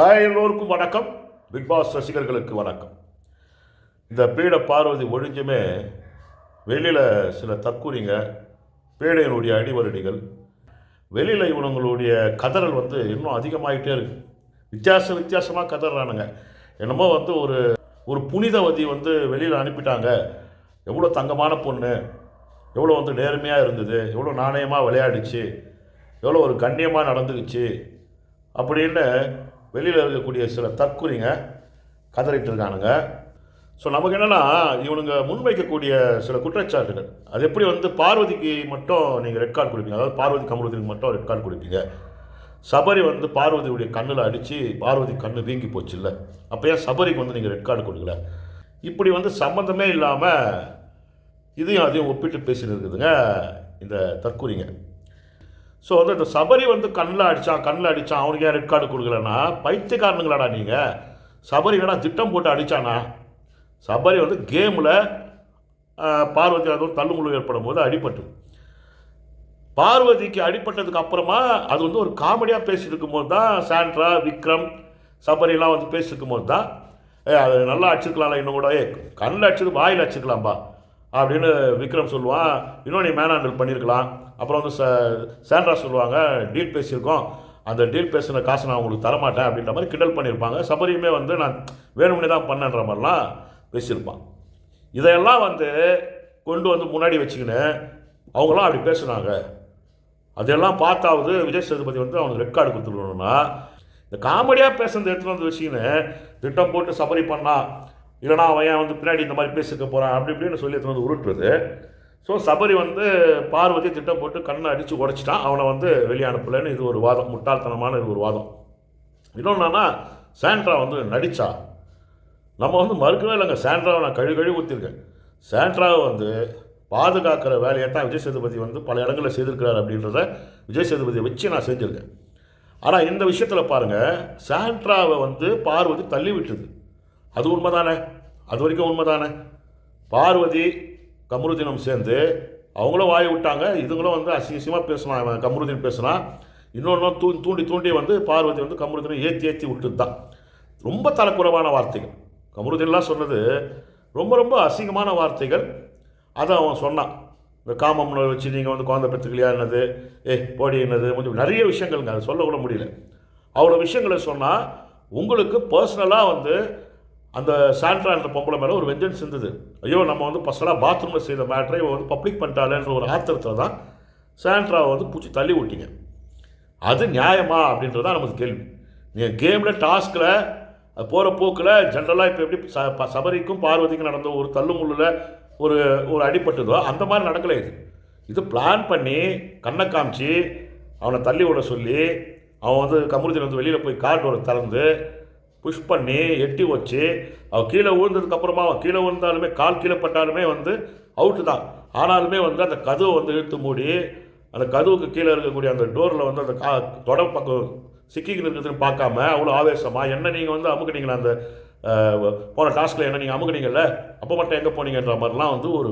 Hi எல்லோருக்கும் வணக்கம். Big pass ரசிகர்களுக்கு வணக்கம். இந்த பீட பார்வதி ஒழிஞ்சுமே வெளியில் சில தற்கூறிங்க பீடையினுடைய அடிவருடிகள். வெளியில் இவனுங்களுடைய கதறல் வந்து இன்னும் அதிகமாகிட்டே இருக்கு. வித்தியாச வித்தியாசமாக கதறானுங்க. என்னமோ வந்து ஒரு ஒரு புனிதவதி வந்து வெளியில் அனுப்பிட்டாங்க. எவ்வளோ தங்கமான பொண்ணு எவ்வளோ வந்து நேர்மையாக இருந்தது எவ்வளோ நாணயமாக விளையாடிச்சு எவ்வளோ ஒரு கண்ணியமாக நடந்துக்குச்சு அப்படின்னு வெளியில் இருக்கக்கூடிய சில தற்குறிங்க கதறிட்டு இருக்கானுங்க ஸோ நமக்கு என்னென்னா இவனுங்க முன்வைக்கக்கூடிய சில குற்றச்சாட்டுகள். அது எப்படி வந்து பார்வதிக்கு மட்டும் நீங்கள் ரெட் கார்டு கொடுப்பீங்க? அதாவது பார்வதி கமலத்துக்கு மட்டும் ரெட் கார்டு கொடுப்பீங்க. சபரி வந்து பார்வதியுடைய கண்ணில் அடித்து பார்வதி கண்ணு வீங்கி போச்சு இல்லை அப்போ ஏன் சபரிக்கு வந்து நீங்கள் ரெட் கார்டு கொடுக்கல? இப்படி வந்து சம்மந்தமே இல்லாமல் இதையும் அதையும் ஒப்பிட்டு பேசிட்டு இருக்குதுங்க இந்த தற்கூரிங்க ஸோ வந்து இந்த சபரி வந்து கண்ணில் அடித்தான் கண்ணில் அடித்தான் அவனுக்கு ஏன் ரெட் கார்டு கொடுக்கலன்னா பைத்தியக்காரனுங்களாடா நீங்கள் சபரி வேணா திட்டம் போட்டு அடித்தானா சபரி வந்து கேமில் பார்வதி அது ஒரு தள்ளுமுழு ஏற்படும் போது அடிபட்டு. பார்வதிக்கு அடிப்பட்டதுக்கு அப்புறமா அது வந்து ஒரு காமெடியாக பேசிட்டு இருக்கும்போது தான் சாண்ட்ரா விக்ரம் சபரிலாம் வந்து பேசிட்டு இருக்கும்போது தான் ஏ அது நல்லா அடிச்சிருக்கலாம்ல இன்னும் கூட. ஏ கண்ணில் அடிச்சது வாயில் அடிச்சிருக்கலாம்பா. அப்படின்னு விக்ரம் சொல்லுவான். இன்னும் நீ மேன் ஹேண்டில் பண்ணியிருக்கலாம் அப்புறம் வந்து ச சாண்ட்ரா சொல்லுவாங்க டீல் பேசியிருக்கோம். அந்த டீல் பேசின காசை நான் உங்களுக்கு தரமாட்டேன். அப்படின்ற மாதிரி கிண்டல் பண்ணியிருப்பாங்க சபரியுமே வந்து நான் வேணும்னே தான் பண்ணன்ற மாதிரிலாம் பேசியிருப்பான். இதையெல்லாம் வந்து கொண்டு வந்து முன்னாடி வச்சுக்கின்னு அவங்களாம் அப்படி பேசுனாங்க. அதெல்லாம் பார்த்தாவது விஜய் சேதுபதி வந்து அவனுக்கு ரெக்கார்டு கொடுத்துருக்கணும்னா இந்த காமெடியாக பேசுனது எடுத்துகிட்டு வந்து வச்சுக்கின்னு திட்டம் போட்டு சபரி பண்ணால் இல்லைனா அவன் ஏன் வந்து பின்னாடி இந்த மாதிரி பேசிக்க போகிறான் அப்படி இப்படின்னு சொல்லி எடுத்துகிட்டு வந்து உருட்டுறது. ஸோ சபரி வந்து பார்வதி திட்டம் போட்டு கண்ணை அடித்து உடச்சிட்டான். அவனை வந்து வெளியே அனுப்பலைன்னு இது ஒரு வாதம். முட்டாள்தனமான இது ஒரு வாதம். இன்னொன்னா சாண்ட்ரா வந்து நடித்தா நம்ம வந்து மறுக்கவே இல்லைங்க. சாண்ட்ராவை நான் கழு கழுவி ஊற்றிருக்கேன் சாண்ட்ராவை வந்து பாதுகாக்கிற வேலையை தான் விஜய் சேதுபதி வந்து பல இடங்களில் செய்திருக்கிறார் அப்படின்றத விஜய் சேதுபதியை வச்சு நான் செஞ்சுருக்கேன். ஆனால் இந்த விஷயத்தில் பாருங்கள் சாண்ட்ராவை வந்து பார்வதி தள்ளி விட்டுது அது உண்மைதானே? அது வரைக்கும் உண்மைதானே? பார்வதி கமருதினம் சேர்ந்து அவங்களும் வாய் விட்டாங்க. இதுங்களும் வந்து அசிங்கசியமாக பேசினான் அவன் கமருதீன் பேசினான் இன்னொன்று தூ தூண்டி தூண்டி வந்து பார்வதி வந்து கமருதீனை ஏற்றி ஏற்றி விட்டு தான் ரொம்ப தரக்குறைவான வார்த்தைகள். கமருதீன்லாம் சொன்னது ரொம்ப ரொம்ப அசிங்கமான வார்த்தைகள். அதை அவன் சொன்னான். இந்த காமம்னு வச்சு நீங்கள் வந்து குழந்தை பெற்றுக்கலையா என்னது? ஏ போடி என்னது? கொஞ்சம் நிறைய விஷயங்கள்ங்க. அதை சொல்லக்கூட முடியல. அவ்வளோ விஷயங்களை சொன்னால் உங்களுக்கு பர்சனலாக வந்து அந்த சாண்ட்ரா என்ற பொம்பளை மேலே ஒரு வெஞ்சன்ஸ் இருந்தது. ஐயோ நம்ம வந்து பர்சனலாக பாத்ரூமில் செய்த மேட்ரை இவன் வந்து பப்ளிக் பண்ணிட்டாலேன்ற ஒரு ஆத்திரத்தில் தான் சாண்ட்ராவை வந்து பூச்சி தள்ளி விட்டீங்க அது நியாயமா அப்படின்றது தான் நமக்கு கேள்வி. நீங்கள் கேமில் டாஸ்கில் போகிற போக்கில் ஜென்ரலாக இப்போ எப்படி ச ப- சபரிக்கும் பார்வதிக்கும் நடந்த ஒரு தள்ளுமுள்ளில் ஒரு ஒரு அடிப்பட்டதோ அந்த மாதிரி நடக்கலை இது. இது பிளான் பண்ணி கண்ணை காமிச்சு அவனை தள்ளி விட சொல்லி அவன் வந்து கமுருதியில் வந்து வெளியில் போய் கார் டோரை திறந்து புஷ் பண்ணி எட்டி வச்சு அவள் கீழே விழுந்ததுக்கு அப்புறமா அவன் கீழே விழுந்தாலுமே கால் கீழே பட்டாலுமே வந்து அவுட்டு தான். ஆனாலுமே வந்து அந்த கதவை வந்து இழுத்து மூடி அந்த கதவுக்கு கீழே இருக்கக்கூடிய அந்த டோரில் வந்து அந்த கா தொட பக்கம் சிக்கிக்கிட்டு இருக்குதுன்னு பார்க்காம அவ்வளோ ஆவேசமாக என்ன நீங்கள் வந்து அமுக்குனீங்களா அந்த போன டாஸ்கில் என்ன நீங்கள் அமுக்குனீங்கல்ல? அப்போ மட்டும் எங்கே போனீங்கன்ற மாதிரிலாம் வந்து ஒரு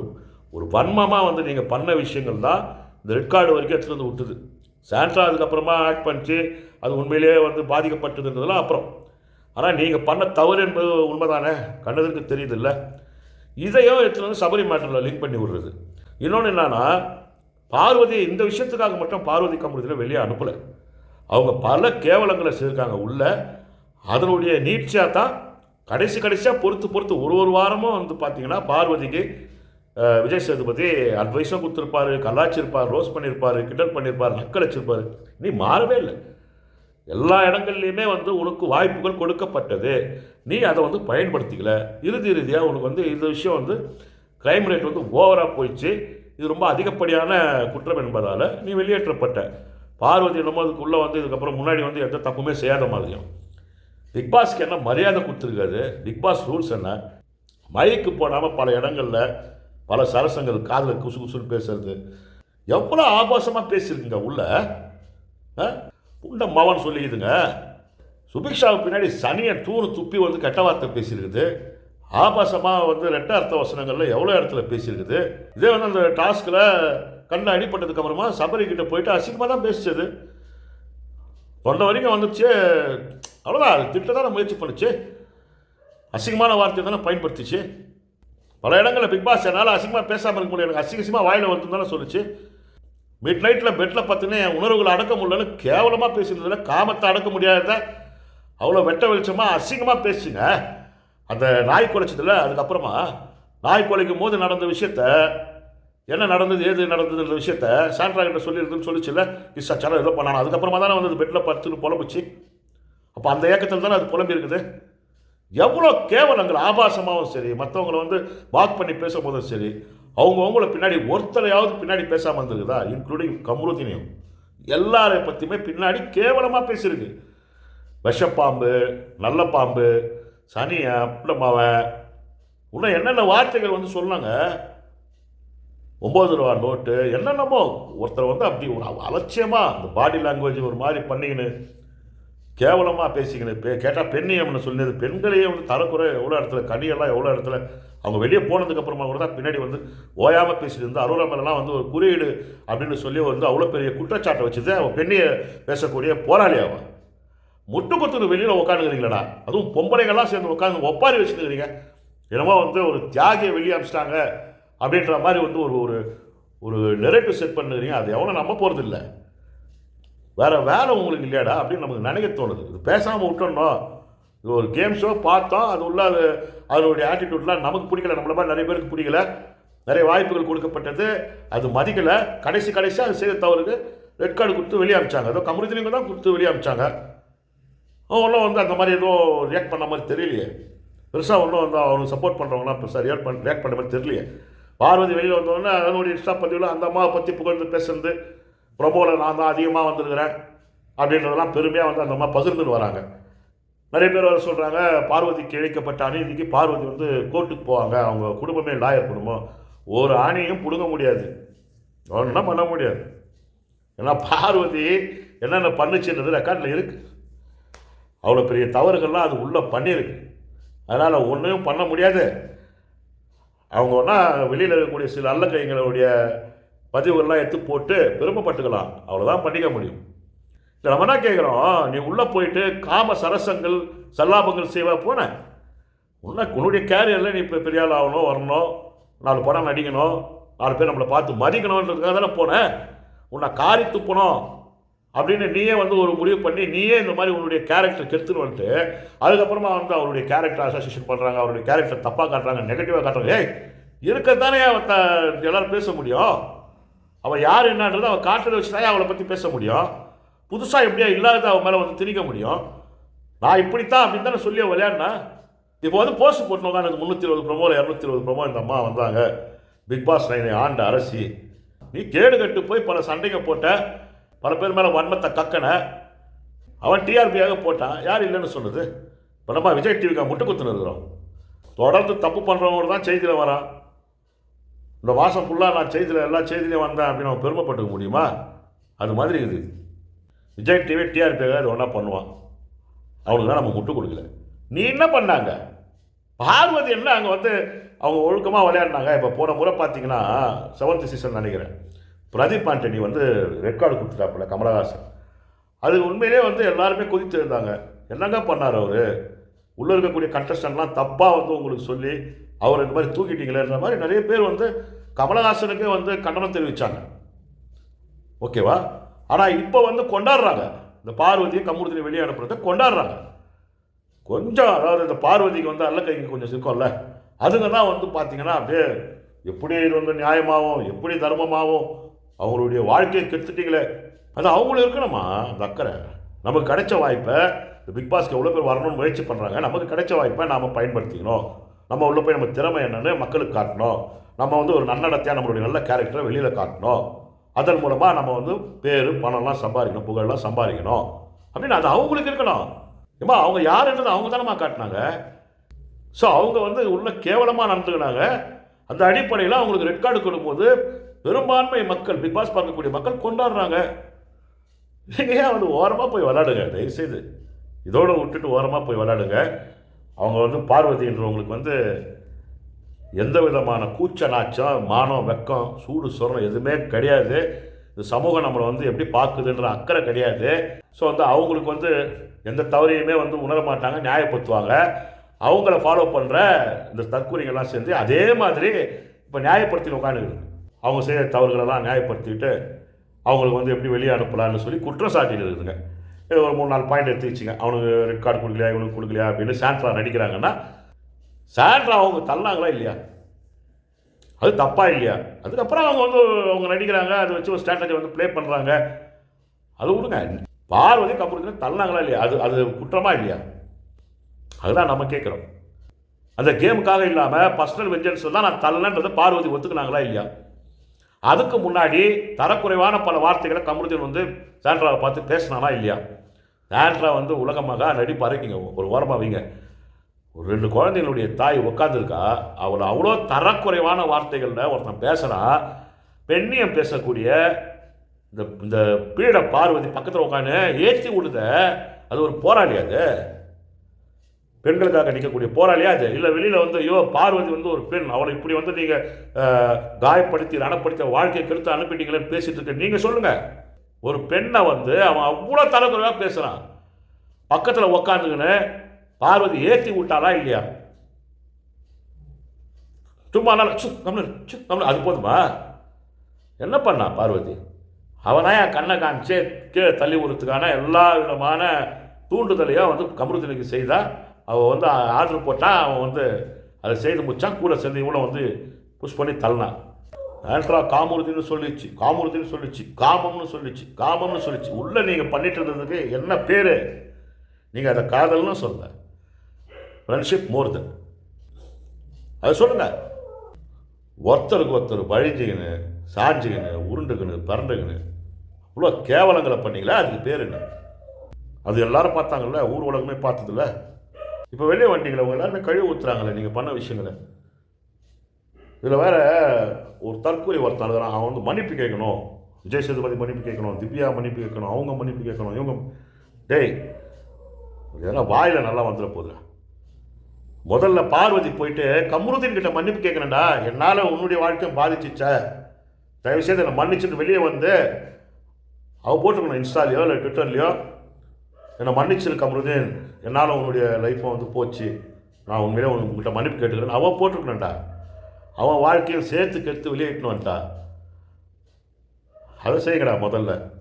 ஒரு வன்மமாக வந்து நீங்கள் பண்ண விஷயங்கள் தான் இந்த ரெட் கார்டு வரைக்கும் எடுத்துகிட்டு வந்து விட்டுது. சாண்ட்ரா அதுக்கப்புறமா ஆக்ட் பண்ணிச்சு அது உண்மையிலேயே வந்து பாதிக்கப்பட்டதுன்றதுலாம் அப்புறம். ஆனால் நீங்கள் பண்ண தவறு என்பது உண்மைதானே? கண்ணதற்கு தெரியுது இல்லை இதையும் எடுத்துகிட்டு வந்து சபரி மேட்டரில் லிங்க் பண்ணி விடுறது. இன்னொன்று என்னன்னா பார்வதி இந்த விஷயத்துக்காக மட்டும் பார்வதி கம்பெனியில் வெளியே அனுப்பலை. அவங்க பல கேவலங்களை செய்திருக்காங்க உள்ள. அதனுடைய நீட்சியாக தான் கடைசி கடைசியாக பொறுத்து பொறுத்து ஒரு ஒரு வாரமும் வந்து பார்த்தீங்கன்னா பார்வதிக்கு விஜய் சேதுபதி அட்வைஸும் கொடுத்துருப்பாரு கலாச்சிருப்பார் ரோஸ் பண்ணியிருப்பார் கிண்டல் பண்ணியிருப்பார் நக்கலச்சிருப்பார் நீ மாறவே இல்லை. எல்லா இடங்கள்லையுமே வந்து உனக்கு வாய்ப்புகள் கொடுக்கப்பட்டது. நீ அதை வந்து பயன்படுத்திக்கல. இறுதி இறுதியாக உனக்கு வந்து இந்த விஷயம் வந்து க்ரைம் ரேட் வந்து ஓவராக போயிடுச்சு. இது ரொம்ப அதிகப்படியான குற்றம் என்பதால் நீ வெளியேற்றப்பட்ட. பார்வதி என்னமோ அதுக்குள்ளே வந்து இதுக்கப்புறம் முன்னாடி வந்து எந்த தப்புமே செய்யாத மாதிரியும். பிக் பாஸ்க்கு என்ன மரியாதை கொடுத்துருக்காரு? பிக் பாஸ் ரூல்ஸ் என்ன? மைக்கு போடாமல் பல இடங்களில் பல சரசங்கள் காதில் குசு குசுன்னு பேசுறது. எவ்வளோ ஆபாசமாக பேசியிருக்குங்க உள்ள? ஆ? புண்ட மவன் சொல்லிக்குதுங்க. சுபிக்ஷாவுக்கு பின்னாடி சனியை தூணு துப்பி வந்து கெட்ட வார்த்தை பேசியிருக்குது. ஆபாசமாக வந்து ரெட்ட அர்த்த வசனங்களில் எவ்வளோ இடத்துல பேசியிருக்குது. இதே வந்து அந்த டாஸ்கில் கண்ணை அடிப்பட்டதுக்கப்புறமா சபரி போயிட்டு அசிங்கமாக தான் பேசிச்சது. தொண்டை வரைக்கும் வந்துச்சு அவ்வளோதான் அது திட்ட முயற்சி பண்ணுச்சு. அசிங்கமான வார்த்தை தானே பயன்படுத்திச்சு. பல இடங்களில் பிக் பாஸ் என்னால் அசிங்கமாக பேசாமல் இருக்க முடியாது எனக்கு அசிங்க வாயில் வந்து தானே சொல்லுச்சு. மிட் நைட்டில் பெட்டில் பார்த்தீங்கன்னா என் உணர்வுகளை அடக்க முடியலன்னு கேவலமாக பேசியிருந்ததில்ல காமத்தை அடக்க முடியாத அவ்வளோ வெட்ட வெளிச்சமாக அசிங்கமாக பேசுங்க அந்த நாய் குலைச்சதில்ல அதுக்கப்புறமா நாய் குலைக்கும் போது நடந்த விஷயத்த என்ன நடந்தது ஏது நடந்ததுன்ற விஷயத்த சாண்ட்ரா கிட்ட சொல்லியிருந்துன்னு சொல்லிச்சுல இஸ் சச்சாரம் ஏதோ பண்ணானா? அதுக்கப்புறமா தானே வந்து பெட்டில் படுத்துன்னு புலம்புச்சு. அப்போ அந்த ஏக்கத்தில் தானே அது புலம்பி இருக்குது எவ்வளோ கேவலங்கள் ஆபாசமாகவும் சரி மற்றவங்கள வந்து வாக் பண்ணி பேசும்போதும் சரி அவங்கவுங்கள பின்னாடி ஒருத்தரையாவது பின்னாடி பேசாமல் இருந்திருக்குதா? இன்க்ளூடிங் கமருதினியும். எல்லாரை பற்றியுமே பின்னாடி கேவலமாக பேசியிருக்கு. விஷப்பாம்பு நல்ல பாம்பு சனியை புள்ளமாவன் இன்னும் என்னென்ன வார்த்தைகள் வந்து சொன்னாங்க? ஒம்பது ரூபா நோட்டு என்னென்னமோ. ஒருத்தர் வந்து அப்படி ஒரு அலட்சியமாக அந்த பாடி லாங்குவேஜ் ஒரு மாதிரி பண்ணிக்கின்னு கேவலமாக பேசிக்கின்னு பே கேட்டால் பெண்ணியம்னு சொல்லியது பெண்களையே வந்து தரக்குறை எவ்வளோ இடத்துல கனியெல்லாம் எவ்வளோ இடத்துல அவங்க வெளியே போனதுக்கப்புறமா கூட தான் பின்னாடி வந்து ஓயாமல் பேசியிருந்து இருந்து அரோரா மேலாம் வந்து ஒரு குறியீடு அப்படின்னு சொல்லி வந்து அவ்வளோ பெரிய குற்றச்சாட்டை வச்சுது அவன் பெண்ணியை பேசக்கூடிய போராளி அவன். முட்டு கொத்துக்கு வெளியில் உட்காந்துக்கிறீங்களடா அதுவும் பொம்பளைங்கள்லாம் சேர்ந்து உட்காந்து ஒப்பாரி வச்சுருக்கிறீங்க என்னமோ வந்து ஒரு தியாகியை வெளியே அமிச்சிட்டாங்க அப்படின்ற மாதிரி வந்து ஒரு ஒரு ஒரு நெரேட்டிவ் செட் பண்ணுறீங்க. அது எவ்வளோ நம்ப போகிறது இல்லை வேறு வேலை உங்களுக்கு இல்லையாடா அப்படின்னு நமக்கு நினைக்க தோணுது. இது பேசாமல் விட்டுறணும் இது ஒரு கேம் ஷோ பார்த்தோம் அது உள்ள அது அதனுடைய ஆட்டிடியூட்லாம் நமக்கு பிடிக்கல நம்மள மாதிரி நிறைய பேருக்கு பிடிக்கல. நிறைய வாய்ப்புகள் கொடுக்கப்பட்டது. அது மதிக்கலை. கடைசி கடைசியாக அது செய்த தவறுக்கு ரெட் கார்டு கொடுத்து வெளியே அமிச்சாங்க. ஏதோ கமருதினிங்க தான் கொடுத்து வெளியே அமிச்சாங்க. ஒன்றும் வந்து அந்த மாதிரி எதுவும் ரியாக்ட் பண்ண மாதிரி தெரியலையே. பெருசாக ஒன்றும் வந்து அவனுக்கு சப்போர்ட் பண்ணுறவங்களாம் பெருசாக ரியாக்ட் பண்ண ரியாக்ட் பண்ண மாதிரி தெரியலையே. பார்வதி வெளியில் வந்தோடனே அதனுடைய இன்ஸ்டா பதிவில் அந்த அம்மாவை பற்றி புகழ்ந்து பேசுறது ப்ரொமோவில் நான் தான் அதிகமாக வந்திருக்கிறேன் அப்படின்றதெல்லாம் பெருமையாக வந்து அந்த அம்மா பகிர்ந்துன்னு வராங்க. நிறைய பேர் வர சொல்கிறாங்க பார்வதிக்கு இழைக்கப்பட்ட அநீதிக்கு பார்வதி வந்து கோர்ட்டுக்கு போவாங்க. அவங்க குடும்பமே லாயர் குடும்பம். ஒரு ஆணையும் பிடுங்க முடியாது. ஒன்றும் பண்ண முடியாது. ஏன்னா பார்வதி என்னென்ன பண்ணுச்சுன்றது ரெக்கார்டில் இருக்குது அவ்வளோ பெரிய தவறுகள்லாம் அது உள்ளே பண்ணியிருக்கு. அதனால் ஒன்றும் பண்ண முடியாது. அவங்க ஒன்றா வெளியில் இருக்கக்கூடிய சில அல்ல கைங்களுடைய பதிவுகள்லாம் எடுத்து போட்டு பெருமைப்பட்டுக்கலாம். அவ்வளோதான் பண்ணிக்க முடியும். நம்ம என்ன கேட்குறோம் நீ உள்ளே போயிட்டு காம சரசங்கள் சல்லாபங்கள் செய்வா போன? உன்ன உன்னுடைய கேரியரில் நீ இப்போ பெரிய ஆள் ஆகணும் வரணும் நாலு படம் நடிக்கணும் நாலு பேர் நம்மளை பார்த்து மதிக்கணுன்றதுக்காக தானே போனேன் உன்னை காரி துப்பணும் அப்படின்னு நீயே வந்து ஒரு முடிவு பண்ணி நீயே இந்த மாதிரி உன்னுடைய கேரக்டர் கெடுத்துன்னு வந்துட்டு அதுக்கப்புறமா வந்து அவருடைய கேரக்டர் அசோசியேஷன் பண்ணுறாங்க அவருடைய கேரக்டர் தப்பாக காட்டுறாங்க நெகட்டிவாக காட்டுறாங்க. ஏய் இருக்கத்தானே அவன் த எல்லாரும் பேச முடியும்? அவள் யார் என்னன்றது அவள் காட்டுறதை வச்சு தான் அவளை பற்றி பேச முடியும்? புதுசாக எப்படியா இல்லாத அவன் மேலே வந்து திணிக்க முடியும்? நான் இப்படித்தான் அப்படின்னு தானே சொல்லி விளையாடினா? இப்போ வந்து போஸ்ட் போட்டு உட்காந்து முந்நூற்றி இருபது ப்ரமோவில் இரநூத்தி இருபது ப்ரமோ இந்த அம்மா வந்தாங்க. பிக் பாஸ் நைனை ஆண்ட அரசி. நீ கேடு கட்டு போய் பல சண்டைங்க போட்ட பல பேர் மேலே வன்மத்தை கக்கன. அவன் டிஆர்பியாக போட்டான். யார் இல்லைன்னு சொன்னது? இப்போ நம்ம விஜய் டிவிக்கு முட்டு குத்துன்னு இருக்கிறோம். தொடர்ந்து தப்பு பண்ணுறவங்க தான் செய்தியில் வரான். இந்த மாதம் ஃபுல்லாக நான் செய்தியில் எல்லா செய்தியிலையும் வந்தேன் அப்படின்னு அவன் பெருமைப்பட்டுக்க முடியுமா? அது மாதிரி இது விஜய் டிவி டிஆர்பிக்காக அது ஒன்றா பண்ணுவான். அவனுக்கு தான் நம்ம முட்டு கொடுக்கல. நீ என்ன பண்ணாங்க? பார்வதி என்ன அங்கே வந்து அவங்க ஒழுக்கமாக விளையாடினாங்க. இப்போ போன முறை பார்த்தீங்கன்னா செவன்த் சீசன் நினைக்கிறேன். பிரதீப் ஆண்டனி வந்து ரெட் கார்டு கொடுத்துட்டாப்புல கமலஹாசன். அது உண்மையிலே வந்து எல்லாருமே குதித்து இருந்தாங்க. என்னங்க பண்ணார் அவர்? உள்ளே இருக்கக்கூடிய கண்டஸ்டன்ட்லாம் தப்பாக வந்து உங்களுக்கு சொல்லி அவர் இந்த மாதிரி தூக்கிட்டீங்களேன்ற மாதிரி நிறைய பேர் வந்து கமலஹாசனுக்கே வந்து கண்டனம் தெரிவித்தாங்க ஓகேவா? ஆனால் இப்போ வந்து கொண்டாடுறாங்க. இந்த பார்வதியை கம்முடுத்தினை வெளியே அனுப்புறதை கொண்டாடுறாங்க. கொஞ்சம் அதாவது இந்த பார்வதிக்கு வந்து அல்ல கைக்கு கொஞ்சம் சிக்கம்ல. அதுங்க தான் வந்து பார்த்தீங்கன்னா அப்படியே எப்படி இது வந்து நியாயமாகவும் எப்படி தர்மமாகவும் அவங்களுடைய வாழ்க்கையை கெடுத்துட்டீங்களே. அது அவங்களும் இருக்கணுமா? அந்த அக்கறை. நமக்கு கிடைச்ச வாய்ப்பை இந்த பிக் பாஸ்க்கு எவ்வளோ பேர் வரணும்னு முயற்சி பண்ணுறாங்க நமக்கு கிடைச்ச வாய்ப்பை நாம் பயன்படுத்திக்கணும். நம்ம உள்ளே போய் நம்ம திறமை என்னென்னு மக்களுக்கு காட்டணும். நம்ம வந்து ஒரு நன்னடத்தையாக நம்மளுடைய நல்ல கேரக்டரை வெளியில் காட்டணும். அதன் மூலமாக நம்ம வந்து பேர் பணம்லாம் சம்பாதிக்கணும் புகழெலாம் சம்பாதிக்கணும். அப்படின்னு அது அவங்களுக்கு இருக்கணும். ஏமா அவங்க யாருன்றது அவங்க தானம்மா காட்டினாங்க. ஸோ அவங்க வந்து உள்ள கேவலமாக நடந்துக்கினாங்க. அந்த அடிப்படையில் அவங்களுக்கு ரெட் கார்டு கொடுக்கும்போது பெரும்பான்மை மக்கள் பிக் பாஸ் பார்க்கக்கூடிய மக்கள் கொண்டாடுறாங்க. நீங்கள் ஏன் வந்து ஓரமாக போய் விளாடுங்க தயவுசெய்து. இதோடு விட்டுட்டு ஓரமாக போய் விளாடுங்க அவங்க வந்து பார்வதின்றவங்களுக்கு வந்து எந்த விதமான கூச்ச நாச்சம் மானம் வெக்கம் சூடு சொரணம் எதுவுமே கிடையாது. இந்த சமூகம் நம்மளை வந்து எப்படி பார்க்குதுன்ற அக்கறை கிடையாது. ஸோ வந்து அவங்களுக்கு வந்து எந்த தவறையுமே வந்து உணர மாட்டாங்க நியாயப்படுத்துவாங்க. அவங்கள ஃபாலோ பண்ணுற இந்த தற்கூரிகள்லாம் சேர்ந்து அதே மாதிரி இப்போ நியாயப்படுத்தி உட்காந்துருக்குது அவங்க செய்கிற தவறுகளெல்லாம் நியாயப்படுத்திட்டு அவங்களுக்கு வந்து எப்படி வெளியே அனுப்பலாம்னு சொல்லி குற்றம் சாட்டிட்டு இருக்குதுங்க. இது ஒரு மூணு நாலு பாயிண்ட் எடுத்து வச்சுங்க. அவனுக்கு ரெட் கார்டு கொடுக்கலையா இவனுக்கு கொடுக்கலையா அப்படின்னு சான்ஸ்லாம் நடிக்கிறாங்கன்னா சார் அவங்க தள்ளாங்களா இல்லையா? அது தப்பா இல்லையா? அதுக்கப்புறம் அவங்க வந்து அவங்க நடிக்கிறாங்க அதை வச்சு ஒரு ஸ்ட்ராட்டஜி வந்து ப்ளே பண்ணுறாங்க அது விடுங்க. பார்வதி கபூருக்கு தள்ளாங்களா இல்லையா? அது அது குற்றமா இல்லையா? அதுதான் நம்ம கேட்குறோம். அந்த கேமுக்காக இல்லாமல் பர்சனல் வெஞ்சன்ஸ் தான் நான் தள்ளன்றதை பார்வதி ஒத்துக்கினாங்களா இல்லையா? அதுக்கு முன்னாடி தரக்குறைவான பல வார்த்தைகளை கமருதீன் வந்து சாண்ட்ராவை பார்த்து பேசினானா இல்லையா? சாண்ட்ரா வந்து உலகமாக நடிப்பு அரைக்கிங்க ஒரு ஓரமாக வைங்க. ஒரு ரெண்டு குழந்தைகளுடைய தாய் உட்காந்துருக்கா அவளை அவ்வளோ தரக்குறைவான வார்த்தைகளில் ஒருத்தன் பேசுகிறான் பெண்ணியம் பேசக்கூடிய இந்த இந்த பீட பார்வதி பக்கத்தில் உட்காந்து ஏற்றி விடுத அது ஒரு போராளி அது. பெண்களுக்காக நிற்கக்கூடிய போராளியா அது. இல்லை வெளியில் வந்து ஐயோ பார்வதி வந்து ஒரு பெண் அவளை இப்படி வந்து நீங்கள் காயப்படுத்தி ரணப்படுத்தி வாழ்க்கையை கெடுத்து அனுப்பிட்டீங்களேன்னு பேசிட்டு இருக்க நீங்கள் சொல்லுங்கள் ஒரு பெண்ணை வந்து அவன் அவ்வளோ தலைக்குறையாக பேசுகிறான் பக்கத்தில் உக்காந்துக்கின்னு பார்வதி ஏற்றி விட்டாளா இல்லையா? சும்மா நாள் சு கம்னு சு கம்னு அது போதுமா? என்ன பண்ணா பார்வதி? அவனா என் கண்ணை காமிச்சே கீழே தள்ளி விடுறதுக்கான எல்லா விதமான தூண்டுதலையும் வந்து கமருதனுக்கு செய்தா. அவள் வந்து ஆர்டர் போட்டால் அவன் வந்து அதை செய்து முடிச்சான். கூட சேர்ந்து இவனை வந்து புஷ் பண்ணி தள்ளினான். ஆண்ட்ரா காமூர்த்தின்னு சொல்லிச்சு காமூர்த்தின்னு சொல்லிச்சு காமம்னு சொல்லிச்சு காமம்னு சொல்லிச்சு. உள்ளே நீங்கள் பண்ணிட்டு இருந்ததுக்கு என்ன பேர்? நீங்கள் அதை காதல்னு சொல்ல ஃப்ரெண்ட்ஷிப் மோர் தென் அது சொல்லுங்க. ஒருத்தருக்கு ஒருத்தர் வழிஞ்சிக்கின்னு சாஞ்சிக்கின்னு உருண்டுக்கின்னு பரண்டுக்கின்னு இவ்வளோ கேவலங்களை பண்ணீங்களா? அதுக்கு பேர் என்ன? அது எல்லாரும் பார்த்தாங்கல்ல? ஊர் உலகமே பார்த்ததில்ல. இப்போ வெளியே வண்டிங்களே அவங்க எல்லாருமே கழுவி ஊற்றுறாங்களே நீங்கள் பண்ண விஷயங்களை. இதில் வேற ஒரு தற்கொலை ஒருத்தன் இருக்கிறான் அவன் வந்து மன்னிப்பு கேட்கணும். விஜய் சேதுபதி மன்னிப்பு கேட்கணும். திவ்யா மன்னிப்பு கேட்கணும். அவங்க மன்னிப்பு கேட்கணும். இவங்க டேய் இதெல்லாம் வாயில் நல்லா வந்துட போகுதுடா. முதல்ல பார்வதி போயிட்டு கமருதீன் கிட்ட மன்னிப்பு கேட்கணும்டா. என்னால் உன்னுடைய வாழ்க்கையும் பாதிச்சிச்ச. தயவுசெய்து என்னை மன்னிச்சுட்டு வெளியே வந்து அவள் போட்டிருக்கணும் இன்ஸ்டாலேயோ இல்லை ட்விட்டர்லையோ. என்னை மன்னிச்சிரு கமருதீன். என்னால் உன்னுடைய லைஃப்பை வந்து போச்சு. நான் உண்மையிலே உங்ககிட்ட மன்னிப்பு கேட்டுக்கிறேன். அவள் போட்டிருக்கணும்டா. அவன் வாழ்க்கையும் சேர்த்து கெடுத்து வெளியேட்டணும் வந்துட்டா. அதை செய்யுங்கடா முதல்ல.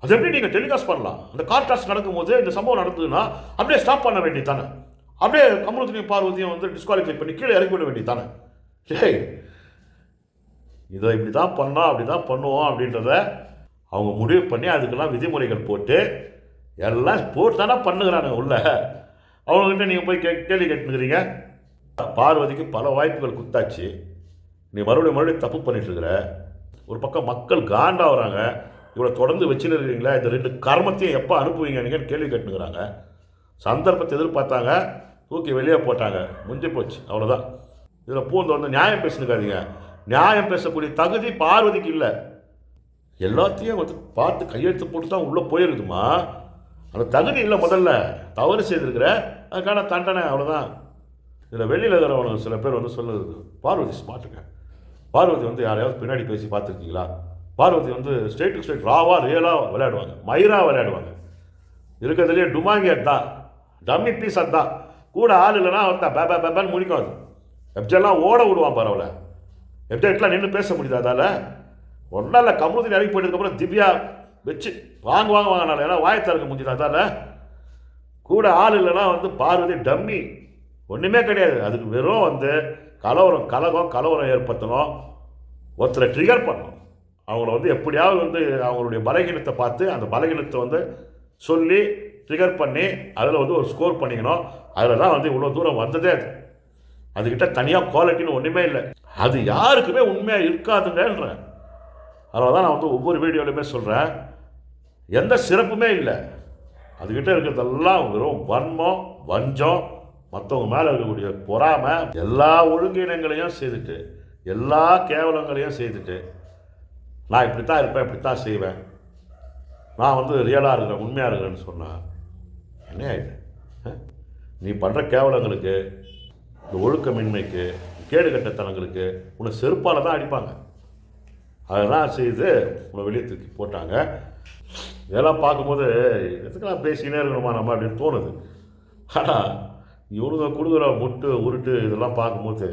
அது எப்படி நீங்கள் டெலிகாஸ்ட் பண்ணலாம்? அந்த கார்டாஸ்ட் நடக்கும்போது இந்த சம்பவம் நடந்ததுன்னா அப்படியே ஸ்டாப் பண்ண வேண்டியது தானே அப்படியே கமலத்தினையும் பார்வதியும் வந்து டிஸ்குவாலிஃபை பண்ணி கீழே இறக்கி விட வேண்டியது தானே? ஏய் இதை இப்படி தான் பண்ணோம் அப்படி தான் பண்ணுவோம் அப்படின்றத அவங்க முடிவு பண்ணி அதுக்கெல்லாம் விதிமுறைகள் போட்டு எல்லாம் போட்டு தானே பண்ணுகிறானுங்க உள்ள. அவங்கக்கிட்ட நீங்கள் போய் கே கேள்வி கேட்டுக்கிறீங்க. பார்வதிக்கு பல வாய்ப்புகள் குத்தாச்சு. நீ மறுபடியும் மறுபடியும் தப்பு பண்ணிட்டுருக்குற ஒரு பக்கம் மக்கள் காண்டாகிறாங்க இவ்வளோ தொடர்ந்து வச்சுன்னு இருக்கிறீங்களா இந்த ரெண்டு கர்மத்தையும் எப்போ அனுப்புவீங்க நீங்கள் கேள்வி கேட்டுக்கிறாங்க. சந்தர்ப்பத்தை எதிர்பார்த்தாங்க. தூக்கி வெளியே போட்டாங்க. முடிஞ்சு போச்சு. அவ்வளோதான் இதில் பூந்து வந்து நியாயம் பேசினுக்காதீங்க. நியாயம் பேசக்கூடிய தகுதி பார்வதிக்கு இல்லை. எல்லாத்தையும் வந்து பார்த்து கையெழுத்து போட்டு தான் உள்ளே போயிருக்குதுமா. அந்த தகுதி இல்லை முதல்ல. தவறு செய்திருக்கிற அதுக்கான தண்டனை அவ்வளோதான் இதில் வெளியில் இருக்கிறவங்க சில பேர் வந்து சொல்லுது பார்வதி ஸ்மார்ட்டுங்க. பார்வதி வந்து யாரையாவது பின்னாடி பேசி பார்த்துருக்கீங்களா? பார்வதி வந்து ஸ்டேட் டு ஸ்டேட் ராவாக ரியலாக விளையாடுவாங்க. மயிராக விளையாடுவாங்க. இருக்கிறதுலேயே டுமாங்கி அதான் டம்மி பீஸ் அதான் கூட ஆள் இல்லைன்னா அவன் தான் பேபா பேபான்னு முடிக்கும் அது எப்ஜெல்லாம் ஓட விடுவான் பரவாயில்ல எப்ஜெட்லாம் நின்று பேச முடியுது அதால்? ஒன்றும் இல்லை கமருதீன் இறங்கி போயிட்டதுக்கப்புறம் திவ்யா வச்சு வாங்க வாங்க வாங்கினால ஏன்னா வாயை திறக்க முடியுது அதால்? கூட ஆள் இல்லைன்னா வந்து பார்வதி டம்மி. ஒன்றுமே கிடையாது. அதுக்கு வெறும் வந்து கலவரம் கலகம் கலவரம் ஏற்படுத்தணும். ஒருத்தரை ட்ரிகர் பண்ணணும். அவங்கள வந்து எப்படியாவது வந்து அவங்களுடைய பலகீனத்தை பார்த்து அந்த பலகீனத்தை வந்து சொல்லி ஃபிகர் பண்ணி அதில் வந்து ஒரு ஸ்கோர் பண்ணிக்கணும். அதில் தான் வந்து இவ்வளோ தூரம் வந்ததே அது. அதுக்கிட்ட தனியாக குவாலிட்டின்னு ஒன்றுமே இல்லை. அது யாருக்குமே உண்மையாக இருக்காதுங்கன்றேன் அதனால தான் நான் வந்து ஒவ்வொரு வீடியோலையுமே சொல்கிறேன் எந்த சிறப்புமே இல்லை. அதுக்கிட்ட இருக்கிறதெல்லாம் வெறும் வன்மம் வஞ்சம் மற்றவங்க மேலே இருக்கக்கூடிய பொறாமை எல்லா ஒழுங்கீனங்களையும் செய்துட்டு எல்லா கேவலங்களையும் செய்துட்டு நான் இப்படி தான் இருப்பேன் இப்படி தான் செய்வேன். நான் வந்து ரியலாக இருக்கிறேன் உண்மையாக இருக்கிறேன்னு சொன்னேன் என்ன ஆயிடுது நீ பண்ணுற கேவலங்களுக்கு இந்த ஒழுக்கமின்மைக்கு கேடுகட்டத்தனங்களுக்கு உன்னை செருப்பால் தான் அடிப்பாங்க. அதெல்லாம் செய்து உன்னை வெளியே தூக்கி போட்டாங்க. இதெல்லாம் பார்க்கும்போது எதுக்கெல்லாம் பேசினே இருக்கணுமா நம்ம அப்படின்னு தோணுது. ஆனால் இவனுங்க கொடுக்குற முட்டு உருட்டு இதெல்லாம் பார்க்கும்போது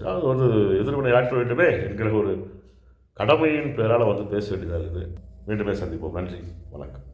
ஏதாவது வந்து எதிர்வினை ஆற்ற வேண்டுமே என்கிற ஒரு கடமையின் பேரால் வந்து பேச வேண்டியதாக இருக்குது. மீண்டுமே சந்திப்போம். நன்றி. வணக்கம்.